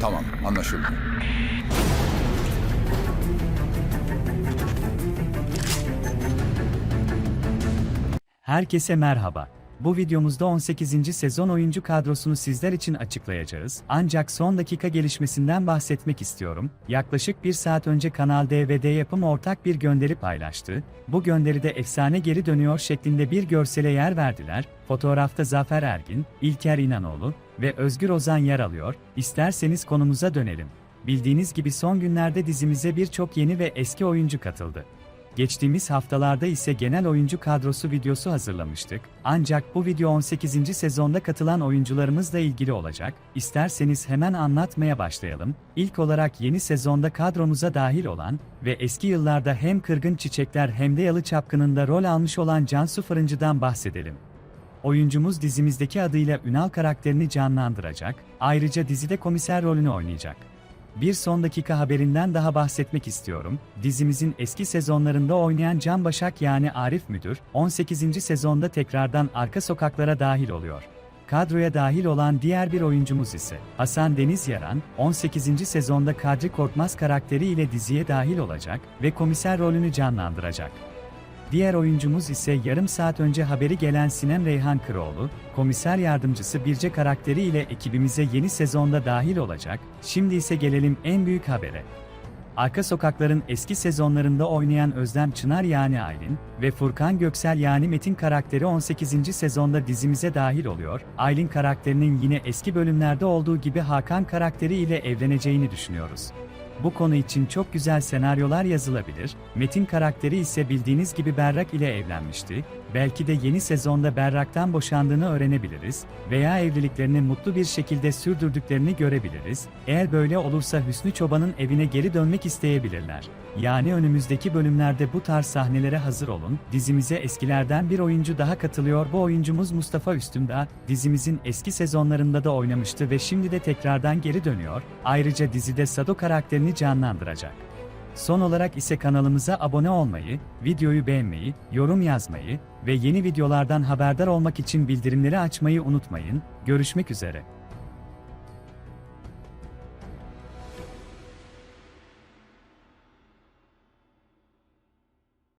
Tamam, anlaşıldı. Herkese merhaba. Bu videomuzda 18. sezon oyuncu kadrosunu sizler için açıklayacağız. Ancak son dakika gelişmesinden bahsetmek istiyorum. Yaklaşık bir saat önce Kanal DVD yapım ortak bir gönderi paylaştı. Bu gönderide efsane geri dönüyor şeklinde bir görsele yer verdiler. Fotoğrafta Zafer Ergin, İlker İnanoğlu ve Özgür Ozan yer alıyor. İsterseniz konumuza dönelim. Bildiğiniz gibi son günlerde dizimize birçok yeni ve eski oyuncu katıldı. Geçtiğimiz haftalarda ise genel oyuncu kadrosu videosu hazırlamıştık. Ancak bu video 18. sezonda katılan oyuncularımızla ilgili olacak. İsterseniz hemen anlatmaya başlayalım. İlk olarak yeni sezonda kadromuza dahil olan ve eski yıllarda hem Kırgın Çiçekler hem de Yalı Çapkını'nda rol almış olan Cansu Fırıncı'dan bahsedelim. Oyuncumuz dizimizdeki adıyla Ünal karakterini canlandıracak, ayrıca dizide komiser rolünü oynayacak. Bir son dakika haberinden daha bahsetmek istiyorum. Dizimizin eski sezonlarında oynayan Can Başak yani Arif Müdür, 18. sezonda tekrardan arka sokaklara dahil oluyor. Kadroya dahil olan diğer bir oyuncumuz ise Hasan Deniz Yaran, 18. sezonda Kadri Korkmaz karakteriyle diziye dahil olacak ve komiser rolünü canlandıracak. Diğer oyuncumuz ise yarım saat önce haberi gelen Sinem Reyhan Kıroğlu, komiser yardımcısı Birce karakteriyle ekibimize yeni sezonda dahil olacak, şimdi ise gelelim en büyük habere. Arka Sokaklar'ın eski sezonlarında oynayan Özlem Çınar yani Aylin ve Furkan Göksel yani Metin karakteri 18. sezonda dizimize dahil oluyor. Aylin karakterinin yine eski bölümlerde olduğu gibi Hakan karakteriyle evleneceğini düşünüyoruz. Bu konu için çok güzel senaryolar yazılabilir. Metin karakteri ise bildiğiniz gibi Berrak ile evlenmişti. Belki de yeni sezonda Berrak'tan boşandığını öğrenebiliriz veya evliliklerini mutlu bir şekilde sürdürdüklerini görebiliriz. Eğer böyle olursa Hüsnü Çoban'ın evine geri dönmek isteyebilirler. Yani önümüzdeki bölümlerde bu tarz sahnelere hazır olun. Dizimize eskilerden bir oyuncu daha katılıyor. Bu oyuncumuz Mustafa Üstündağ. Dizimizin eski sezonlarında da oynamıştı ve şimdi de tekrardan geri dönüyor. Ayrıca dizide Sado karakterini canlandıracak. Son olarak ise kanalımıza abone olmayı, videoyu beğenmeyi, yorum yazmayı ve yeni videolardan haberdar olmak için bildirimleri açmayı unutmayın. Görüşmek üzere.